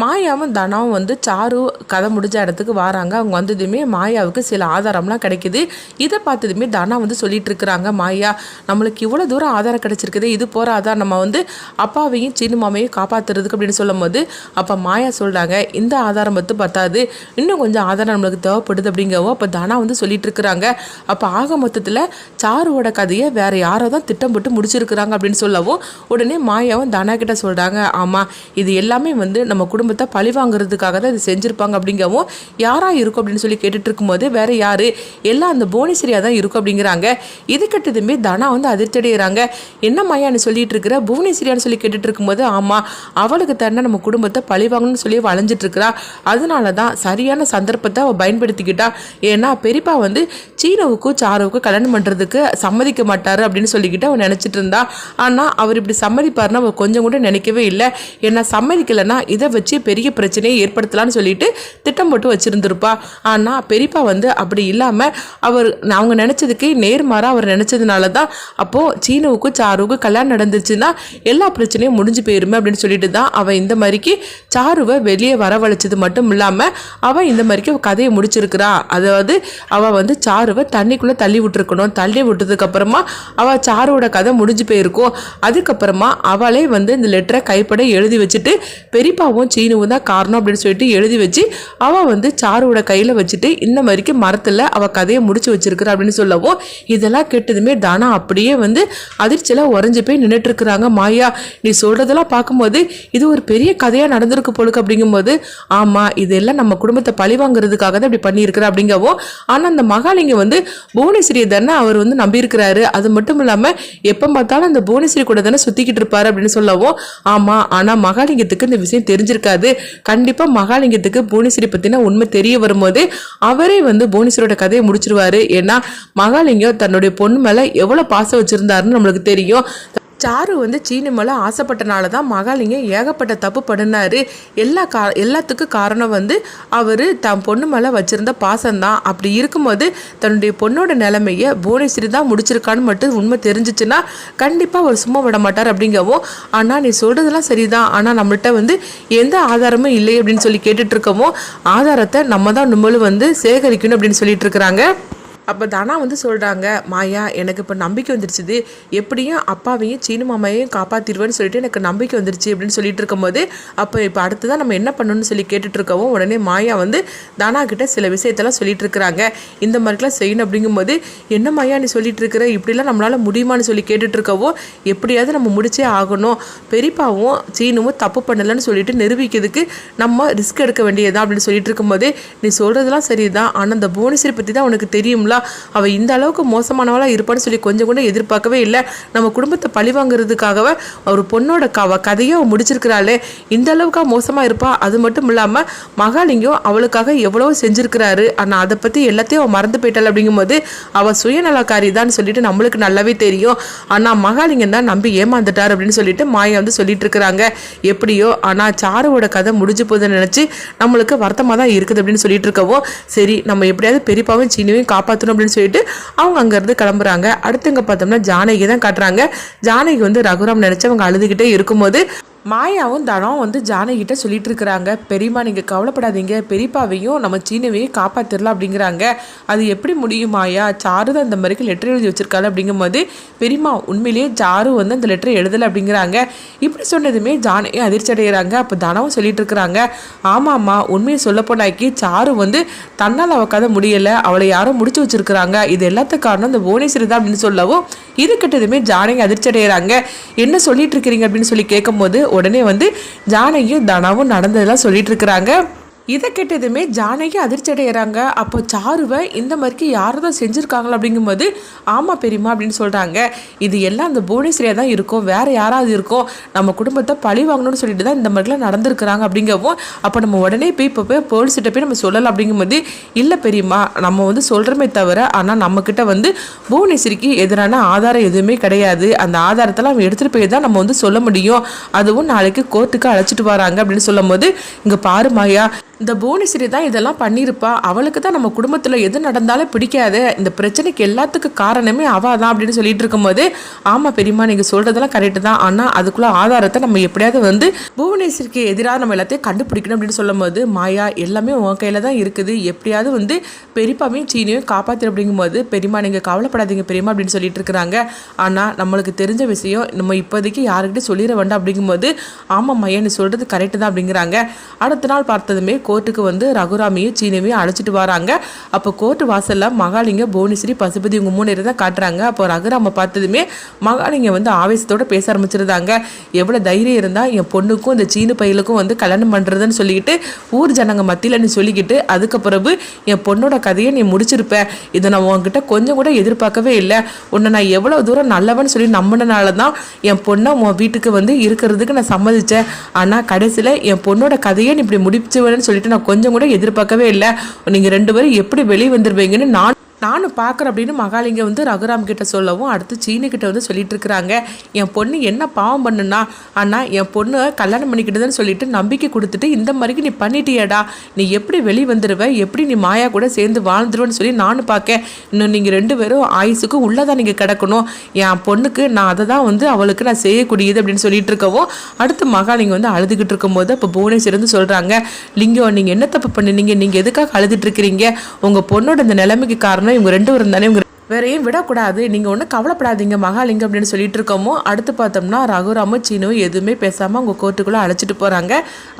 மாயாவும் தனாவும் வந்து சாரு கதை முடிஞ்ச இடத்துக்கு வராங்க. அவங்க வந்ததுமே மாயாவுக்கு சில ஆதாரம்லாம் கிடைக்குது. இதை பார்த்ததுமே தனா வந்து சொல்லிட்டு இருக்கிறாங்க மாயா நம்மளுக்கு இவ்வளோ தூரம் ஆதாரம் கிடைச்சிருக்குது. இது போகிற நம்ம வந்து அப்பாவையும் சின்ன மாமையும் காப்பாற்றுறதுக்கு அப்படின்னு சொல்லும் போது அப்போ மாயா சொல்கிறாங்க இந்த ஆதாரம் பற்றி பத்தாது. இன்னும் கொஞ்சம் ஆதாரம் நம்மளுக்கு தேவைப்படுது அப்படிங்கவோ அப்போ தனா வந்து சொல்லிட்டு இருக்கிறாங்க. அப்போ ஆக மொத்தத்தில் சாருவோட கதையை வேற யாரோ தான் திட்டம் போட்டு முடிச்சிருக்கிறாங்க அப்படின்னு சொல்லவும் உடனே மாயாவும் தனா கிட்ட சொல்கிறாங்க ஆமாம் இது எல்லாமே வந்து நம்ம குடும்ப குடும்பத்தை பழி வாங்குறதுக்காக தான் இது செஞ்சுருப்பாங்க அப்படிங்கவும் யாராக இருக்கும்? அப்படின்னு சொல்லி கேட்டுட்டு இருக்கும்போது வேறு யார்? எல்லாம் அந்த புவனேஸ்வரியா தான் இருக்கும் அப்படிங்கிறாங்க. இது கட்டதுமே தனா வந்து அதிர்ச்சி அடைகிறாங்க என்ன மையான்னு சொல்லிட்டு இருக்கிற புவனேஸ்வரியான்னு சொல்லி கேட்டுட்டு இருக்கும்போது ஆமாம் அவளுக்கு தானே நம்ம குடும்பத்தை பழி வாங்கணும்னு சொல்லி வளைஞ்சிட்டு இருக்கிறா. அதனால தான் சரியான சந்தர்ப்பத்தை அவள் பயன்படுத்திக்கிட்டா. ஏன்னா பெரியப்பா வந்து சீனவுக்கும் சாருவுக்கும் கல்யாணம் பண்ணுறதுக்கு சம்மதிக்க மாட்டார் அப்படின்னு சொல்லிக்கிட்டு அவன் நினச்சிட்டு இருந்தா. ஆனால் அவர் இப்படி சம்மதிப்பாருன்னு அவள் கொஞ்சம் கூட நினைக்கவே இல்லை. என்ன சம்மதிக்கலைன்னா இதை வச்சு பெரிய பிரச்சனையை ஏற்படுத்தலாம்னு சொல்லிட்டு திட்டம் போட்டு வச்சுருந்துருப்பா. ஆனால் பெரியப்பா வந்து அப்படி இல்லாமல் அவர் அவங்க நினச்சதுக்கு நேர்மாறாக அவர் நினச்சதுனால தான் அப்போது சீனவுக்கும் சாருவுக்கும் கல்யாணம் நடந்துச்சுன்னா எல்லா பிரச்சனையும் முடிஞ்சு போயிருமே அப்படின்னு சொல்லிட்டு தான் அவள் இந்த மாதிரிக்கு சாருவை வெளியே வரவழைச்சது மட்டும் இல்லாமல் அவள் இந்த மாதிரிக்கு கதையை முடிச்சிருக்கிறா. அதாவது அவள் வந்து சாரு சாருவை தண்ணிக்குள்ளே தள்ளி விட்டுருக்கணும். தள்ளி விட்டதுக்கப்புறமா அவள் சாருவோட கதை முடிஞ்சு போயிருக்கும். அதுக்கப்புறமா அவளே வந்து இந்த லெட்டரை கைப்பட எழுதி வச்சுட்டு பெரியப்பாவும் சீனுவும் தான் காரணம் அப்படின்னு சொல்லிட்டு எழுதி வச்சு அவள் வந்து சாருவோட கையில் வச்சுட்டு இந்த மாதிரிக்கு மரத்தில் அவள் கதையை முடிச்சு வச்சிருக்கிறா அப்படின்னு சொல்லவும் இதெல்லாம் கெட்டதுமே தானா அப்படியே வந்து அதிர்ச்சியில் உறைஞ்சு போய் நின்றுட்டுருக்குறாங்க மாயா. நீ சொல்கிறதெல்லாம் பார்க்கும்போது இது ஒரு பெரிய கதையாக நடந்திருக்கு போலுக்கு அப்படிங்கும்போது ஆமாம் இதெல்லாம் நம்ம குடும்பத்தை பழி வாங்குறதுக்காக தான் இப்படி பண்ணியிருக்கிறா அப்படிங்கவும் ஆனால் அந்த மகாலிங்கம் வந்து புவனேஸ்வரியை தானே அவர் வந்து நம்பியிருக்கிறாரு. அது மட்டும் இல்லாமல் எப்போ பார்த்தாலும் அந்த புவனேஸ்வரி கூட தானே சுற்றிக்கிட்டு இருப்பாரு அப்படின்னு சொல்லவும் ஆமாம் ஆனால் மகாலிங்கத்துக்கு இந்த விஷயம் தெரிஞ்சிருக்காது. கண்டிப்பாக மகாலிங்கத்துக்கு புவனேஸ்வரி பற்றின உண்மை தெரிய வரும்போது அவரே வந்து புவனேஸ்வரியோட கதையை முடிச்சிருவாரு. ஏன்னா மகாலிங்கம் தன்னுடைய பொண்ணு மேலே எவ்வளோ பாசம் வச்சுருந்தாருன்னு நம்மளுக்கு தெரியும். சாரு வந்து சீனு மேலே ஆசைப்பட்டனால தான் மகாலிங்கம் ஏகப்பட்ட தப்பு பண்ணினாரு. எல்லா கா எல்லாத்துக்கும் காரணம் வந்து அவர் தன் பொண்ணு மேலே வச்சுருந்த பாசம்தான். அப்படி இருக்கும்போது தன்னுடைய பொண்ணோட நிலைமையை புவனேஸ்வரி தான் முடிச்சிருக்கான்னு மட்டும் உண்மை தெரிஞ்சிச்சுன்னா கண்டிப்பாக அவர் சும்மா விட மாட்டார் அப்படிங்கவும் ஆனால் நீ சொல்கிறதெல்லாம் சரிதான். ஆனால் நம்மள்கிட்ட வந்து எந்த ஆதாரமும் இல்லை அப்படின்னு சொல்லி கேட்டுட்டு ஆதாரத்தை நம்ம தான் நம்மளும் வந்து சேகரிக்கணும் அப்படின்னு சொல்லிட்டு இருக்கிறாங்க. அப்போ தனா வந்து சொல்கிறாங்க மாயா எனக்கு இப்போ நம்பிக்கை வந்துருச்சுது. எப்படியும் அப்பாவையும் சீனு மாமாவையும் காப்பாற்றிடுவேன்னு சொல்லிட்டு எனக்கு நம்பிக்கை வந்துருச்சு அப்படின்னு சொல்லிட்டு இருக்கும்போது அப்போ இப்போ அடுத்து தான் நம்ம என்ன பண்ணணும்னு சொல்லி கேட்டுட்டு இருக்கவும் உடனே மாயா வந்து தானா கிட்ட சில விஷயத்தெல்லாம் சொல்லிட்டு இருக்கிறாங்க. இந்த மாதிரிலாம் செய்யணும் அப்படிங்கும்போது என்ன மாயா நீ சொல்லிட்டு இருக்கிற? இப்படிலாம் நம்மளால் முடியுமான்னு சொல்லி கேட்டுட்டு எப்படியாவது நம்ம முடிச்சே ஆகணும். பெரியப்பாவும் சீனுவும் தப்பு பண்ணலைன்னு சொல்லிட்டு நிரூபிக்கிறதுக்கு நம்ம ரிஸ்க் எடுக்க வேண்டியதா அப்படின்னு சொல்லிட்டு இருக்கும்போது நீ சொல்கிறதெல்லாம் சரிதான். ஆனால் அந்த புவனேஸ்வரி பற்றி தான் உனக்கு தெரியும்ல. அவள் இந்த அளவுக்கு மோசமானவளாக இருப்பான்னு சொல்லி கொஞ்சம் கூட எதிர்பார்க்கவே இல்லை. நம்ம குடும்பத்தை பழி வாங்குறதுக்காகவே ஒரு பொண்ணோட க கதையை அவள் முடிச்சிருக்கிறாளே. இந்த அளவுக்காக மோசமாக இருப்பா? அது மட்டும் இல்லாமல் மகாலிங்கம் அவளுக்காக எவ்வளவோ செஞ்சுருக்கிறாரு. ஆனால் அதை பற்றி எல்லாத்தையும் அவள் மறந்து போயிட்டாள் அப்படிங்கும்போது அவள் சுயநலக்காரி தான் சொல்லிட்டு நம்மளுக்கு நல்லாவே தெரியும். ஆனால் மகாலிங்கம் தான் நம்பி ஏமாந்துட்டார் அப்படின்னு சொல்லிட்டு மாயா வந்து சொல்லிட்டு இருக்கிறாங்க எப்படியோ ஆனால் சாருவோட கதை முடிஞ்சு போகுதுன்னு நினச்சி நம்மளுக்கு வருத்தமாக தான் இருக்குது அப்படின்னு சொல்லிட்டு இருக்கவும் சரி நம்ம எப்படியாவது பெரியப்பாவும் சீனியும் காப்பாற்றணும் அப்படின்னு சொல்லிட்டு அவங்க அங்கேருந்து கிளம்புறாங்க. அடுத்து இங்கே பார்த்தோம்னா ஜானகி தான் காட்டுறாங்க. ஜானகி வந்து ரகுராம் நினச்சி அவங்க அழுதுகிட்டே இருக்கும்போது மாயாவும் தனம் வந்து ஜானகிட்ட சொல்லிட்டு இருக்கிறாங்க பெரியம்மா நீங்கள் கவலைப்படாதீங்க. பெரியப்பாவையும் நம்ம சீனவையும் காப்பாற்றிடலாம் அப்படிங்கிறாங்க. அது எப்படி முடியும் மாயா? சாரு தான் இந்த மாதிரிக்கு லெட்டர் எழுதி வச்சிருக்காள் அப்படிங்கும்போது பெரியம்மா உண்மையிலேயே சாரு வந்து அந்த லெட்டர் எழுதலை அப்படிங்கிறாங்க. இப்படி சொன்னதுமே ஜானகி அதிர்ச்சி அடைகிறாங்க. அப்போ தனவும் சொல்லிட்டு இருக்கிறாங்க ஆமாம்மா உண்மையை சொல்ல போனாக்கி சாரு வந்து தன்னால் அவக்காத முடியலை. அவளை யாரும் முடிச்சு வச்சிருக்கிறாங்க. இது எல்லாத்துக்கு காரணம் இந்த புவனேஸ்வரி தான் அப்படின்னு சொல்லவும் இது கிட்டதுமே ஜானகி அதிர்ச்சி அடைகிறாங்க. என்ன சொல்லிட்டு இருக்கிறீங்க அப்படின்னு சொல்லி கேட்கும்போது உடனே வந்து ஜானகியும் தனாவும் நடந்ததெல்லாம் சொல்லிட்டு இருக்கிறாங்க. இதை கேட்டதுமே ஜானகி அதிர்ச்சி அடைகிறாங்க அப்போ சாருவை இந்த மாதிரிக்கு யார் தான் செஞ்சுருக்காங்களா அப்படிங்கும்போது ஆமாம் பெரியம்மா அப்படின்னு சொல்கிறாங்க இது எல்லாம் அந்த புவனேஸ்வரியாக தான் இருக்கும். வேறு யாராவது இருக்கும். நம்ம குடும்பத்தை பழி வாங்கணும்னு சொல்லிட்டு தான் இந்த மாதிரிலாம் நடந்திருக்கிறாங்க அப்படிங்கவும் அப்போ நம்ம உடனே போய் இப்போ போய் போலீஸ்கிட்ட போய் நம்ம சொல்லலாம் அப்படிங்கும்போது இல்லை பெரியம்மா நம்ம வந்து சொல்கிறோமே தவிர ஆனால் நம்மக்கிட்ட வந்து புவனேஸ்வரிக்கு எதிரான ஆதாரம் எதுவுமே கிடையாது. அந்த ஆதாரத்தெல்லாம் அவன் எடுத்துகிட்டு போய் தான் நம்ம வந்து சொல்ல முடியும். அதுவும் நாளைக்கு கோர்ட்டுக்கு அழைச்சிட்டு வராங்க அப்படின்னு சொல்லும் போது இங்கே பாரு மாயா இந்த புவனேஸ்வரி தான் இதெல்லாம் பண்ணியிருப்பா. அவளுக்கு தான் நம்ம குடும்பத்தில் எது நடந்தாலும் பிடிக்காது. இந்த பிரச்சனைக்கு எல்லாத்துக்கும் காரணமே அவள் தான் அப்படின்னு சொல்லிட்டு இருக்கும்போது ஆமாம் பெரியம்மா நீங்கள் சொல்கிறதெல்லாம் கரெக்டு தான். ஆனால் அதுக்குள்ள ஆதாரத்தை நம்ம எப்படியாவது வந்து புவனேஸ்வரிக்கு எதிராக நம்ம எல்லாத்தையும் கண்டுபிடிக்கணும் அப்படின்னு சொல்லும்போது மாயா எல்லாமே உன் கையில் தான் இருக்குது. எப்படியாவது வந்து பெரியப்பாவையும் சீனியும் காப்பாற்று அப்படிங்கும்போது பெரியம்மா நீங்கள் கவலைப்படாதீங்க பெரியம்மா அப்படின்னு சொல்லிட்டு இருக்கிறாங்க. ஆனால் நம்மளுக்கு தெரிஞ்ச விஷயம் நம்ம இப்போதைக்கு யாருக்கிட்டே சொல்லிட வேண்டாம் அப்படிங்கும்போது ஆமாம் மையா நீ சொல்கிறது கரெக்டு தான் அப்படிங்கிறாங்க. அடுத்த நாள் பார்த்ததுமே கோர்ட்டுக்கு வந்து ரகுராமையும் சீனவையும் அழைச்சிட்டு வராங்க. அப்போ கோர்ட்டு வாசலில் மகாலிங்க புவனேஸ்வரி பசுபதி இவங்க மூணு இருந்தால் தான் காட்டுறாங்க. அப்போ ரகுராம பார்த்ததுமே மகாலிங்க வந்து ஆவேசத்தோடு பேச ஆரம்பிச்சிருந்தாங்க. எவ்வளோ தைரியம் இருந்தால் என் பொண்ணுக்கும் இந்த சீனு பையலுக்கும் வந்து கல்யாணம் பண்ணுறதுன்னு சொல்லிக்கிட்டு ஊர் ஜனங்க மத்தியில் நீ சொல்லிக்கிட்டு அதுக்கு பிறகு என் பொண்ணோட கதையை நீ முடிச்சிருப்ப. இதை நான் உங்ககிட்ட கொஞ்சம் கூட எதிர்பார்க்கவே இல்லை. உன்னை நான் எவ்வளோ தூரம் நல்லவன்னு சொல்லி நம்பினனால தான் என் பொண்ணை உன் வீட்டுக்கு வந்து இருக்கிறதுக்கு நான் சம்மதிச்சேன். ஆனால் கடைசியில் என் பொண்ணோட கதையை நீ இப்படி முடிச்சுவேன்னு சொல்லிட்டு நான் கொஞ்சம் கூட எதிர்பார்க்கவே இல்லை. நீங்கள் ரெண்டு பேரும் எப்படி வெளியே வந்துருவீங்கன்னு நான் நானும் பார்க்குறேன் அப்படின்னு மகாலிங்க வந்து ரகுராம் கிட்ட சொல்லவும் அடுத்து சீனுக்கிட்ட வந்து சொல்லிட்டு இருக்கிறாங்க. என் பொண்ணு என்ன பாவம் பண்ணுனா? ஆனால் என் பொண்ணு கல்யாணம் பண்ணிக்கிட்டதுன்னு சொல்லிட்டு நம்பிக்கை கொடுத்துட்டு இந்த மாதிரிக்கு நீ பண்ணிட்டியடா. நீ எப்படி வெளியே வந்துடுவ எப்படி நீ மாயா கூட சேர்ந்து வாழ்ந்துருவேன்னு சொல்லி நானும் பார்க்க இன்னும் நீங்கள் ரெண்டு பேரும் ஆயுசுக்கு உள்ளதான் நீங்கள் கிடக்கணும். என் பொண்ணுக்கு நான் அதை தான் வந்து அவளுக்கு நான் செய்யக்கூடியது அப்படின்னு சொல்லிட்டு இருக்கவும் அடுத்து மகாலிங்க வந்து அழுதுகிட்டு இருக்கும்போது அப்போ புவனேஸ்வரி வந்து சொல்கிறாங்க லிங்கம் நீங்கள் என்ன தப்பு பண்ணினீங்க? நீங்கள் எதுக்காக அழுதுட்டு இருக்கிறீங்க? உங்கள் பொண்ணோட இந்த நிலைமைக்கு காரணம் இவங்க ரெண்டு பேரும் தானே இவங்க வேறையும் விடக்கூடாது. நீங்கள் ஒன்றும் கவலைப்படாதீங்க மகாலிங்கம் அப்படின்னு சொல்லிட்டு இருக்கோமோ அடுத்து பார்த்தோம்னா ரகுராமும் சீனும் எதுவுமே பேசாமல் அவங்க கோர்ட்டுக்குள்ளே அழைச்சிட்டு போகிறாங்க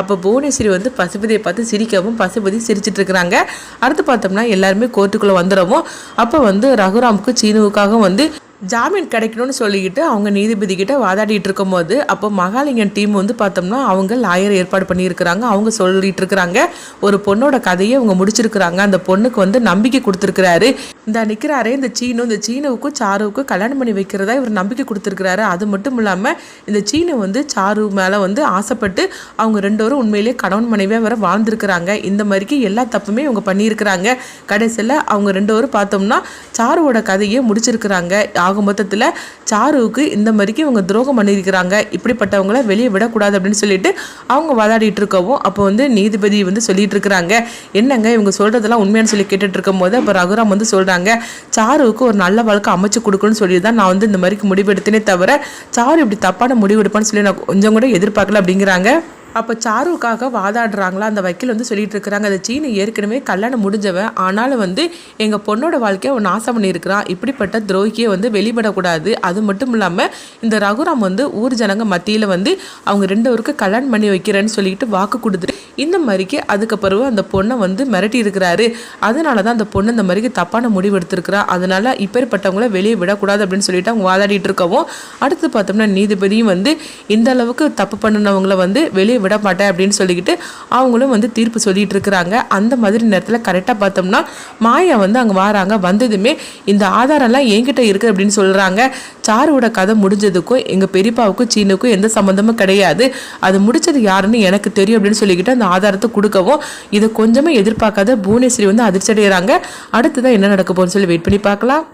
அப்போ புவனேஸ்வரி வந்து பசுபதியை பார்த்து சிரிக்கவும் பசுபதி சிரிச்சிட்டு இருக்கிறாங்க. அடுத்து பார்த்தோம்னா எல்லாருமே கோர்ட்டுக்குள்ளே வந்துடவும். அப்போ வந்து ரகுராமுக்கு சீனுவுக்காக வந்து ஜாமீன் கிடைக்கணும்னு சொல்லிக்கிட்டு அவங்க நீதிபதிக்கிட்ட வாதாடிட்டு இருக்கும்போது அப்போ மகாலிங்கன் டீம் வந்து பார்த்தோம்னா அவங்க லாயர் ஏற்பாடு பண்ணியிருக்கிறாங்க. அவங்க சொல்லிட்டு இருக்கிறாங்க. ஒரு பொண்ணோட கதையை அவங்க முடிச்சிருக்கிறாங்க. அந்த பொண்ணுக்கு வந்து நம்பிக்கை கொடுத்துருக்கிறாரு. இந்த நிற்கிறாரே இந்த சீனு இந்த சீனுவுக்கும் சாருவுக்கும் கல்யாணம் பண்ணி வைக்கிறதா இவர் நம்பிக்கை கொடுத்துருக்கிறாரு. அது மட்டும் இல்லாமல் இந்த சீனு வந்து சாரு மேலே வந்து ஆசைப்பட்டு அவங்க ரெண்டு பேரும் உண்மையிலேயே கணவன் மனைவியாக வர வாழ்ந்துருக்கிறாங்க. இந்த மாதிரிக்கு எல்லா தப்புமே இவங்க பண்ணியிருக்கிறாங்க. கடைசியில் அவங்க ரெண்டு பேரும் பார்த்தோம்னா சாருவோட கதையை முடிச்சிருக்கிறாங்க. ஆக மொத்தத்தில் சாருவுக்கு இந்த மாதிரிக்கு இவங்க துரோகம் பண்ணியிருக்கிறாங்க. இப்படிப்பட்டவங்கள வெளியே விடக்கூடாது அப்படின்னு சொல்லிட்டு அவங்க வாதாடிட்டு இருக்கவும் அப்போ வந்து நீதிபதி வந்து சொல்லிட்டு இருக்கிறாங்க என்னங்க இவங்க சொல்றதெல்லாம் உண்மையானு சொல்லி கேட்டுட்டு இருக்கும் போது அப்போ ரகுராம் வந்து சொல்றாங்க சாருவுக்கு ஒரு நல்ல வாழ்க்கை அமைச்சு கொடுக்கணும்னு சொல்லி தான் நான் வந்து இந்த மாதிரிக்கு முடிவு எடுத்தேனே தவிர சாரு இப்படி தப்பான முடிவு எடுப்பான்னு சொல்லி நான் கொஞ்சம் கூட எதிர்பார்க்கல அப்படிங்கிறாங்க. அப்போ சாருவுக்காக வாதாடுறாங்களா? அந்த வக்கீல் வந்து சொல்லிட்டு இருக்கிறாங்க. அந்த சீனு ஏற்கனவே கல்யாணம் முடிஞ்சவன் ஆனாலும் வந்து எங்கள் பொண்ணோட வாழ்க்கையை அவன் நாசம் பண்ணியிருக்கிறான் இப்படிப்பட்ட துரோகியை வந்து வெளிப்படக்கூடாது. அது மட்டும் இல்லாமல் இந்த ரகுராம் வந்து ஊர் ஜனங்க மத்தியில் வந்து அவங்க ரெண்டு பேருக்கு கல்யாணம் பண்ணி வைக்கிறேன்னு சொல்லிட்டு வாக்கு கொடுத்துட்டு இந்த மாதிரிக்கு அதுக்கப்புறம் அந்த பொண்ணை வந்து மிரட்டி இருக்கிறாரு அதனால தான் அந்த பொண்ணு இந்த மாதிரிக்கு தப்பான முடிவு எடுத்திருக்கிறா. அதனால இப்பேற்பட்டவங்கள வெளியே விடக்கூடாது அப்படின்னு சொல்லிட்டு அவங்க வாதாடிட்டு இருக்கவும் அடுத்து பார்த்தோம்னா நீதிபதியும் வந்து இந்த அளவுக்கு தப்பு பண்ணினவங்கள வந்து வெளியே விட மாட்டேன் அப்படின்னு சொல்லிக்கிட்டு அவங்களும் வந்து தீர்ப்பு சொல்லிட்டு இருக்கிறாங்க அந்த மாதிரி நேரத்தில் கரெக்டாக பார்த்தோம்னா மாயா வந்து அங்கே வராங்க. வந்ததுமே இந்த ஆதாரம்லாம் என்கிட்ட இருக்குது அப்படின்னு சொல்கிறாங்க சாருவோட கதை முடிஞ்சதுக்கும் எங்கள் பெரியப்பாவுக்கும் சீனுக்கும் எந்த சம்மந்தமும் கிடையாது. அது முடிச்சது யாருன்னு எனக்கு தெரியும் அப்படின்னு சொல்லிக்கிட்டு அந்த ஆதாரத்தை கொடுக்கவும் இதை கொஞ்சமே எதிர்பார்க்காத புவனேஸ்வரி வந்து அதிர்ச்சி அடைகிறாங்க அடுத்ததான் என்ன நடக்க போகுதுன்னு சொல்லி வெயிட் பண்ணி பார்க்கலாம்.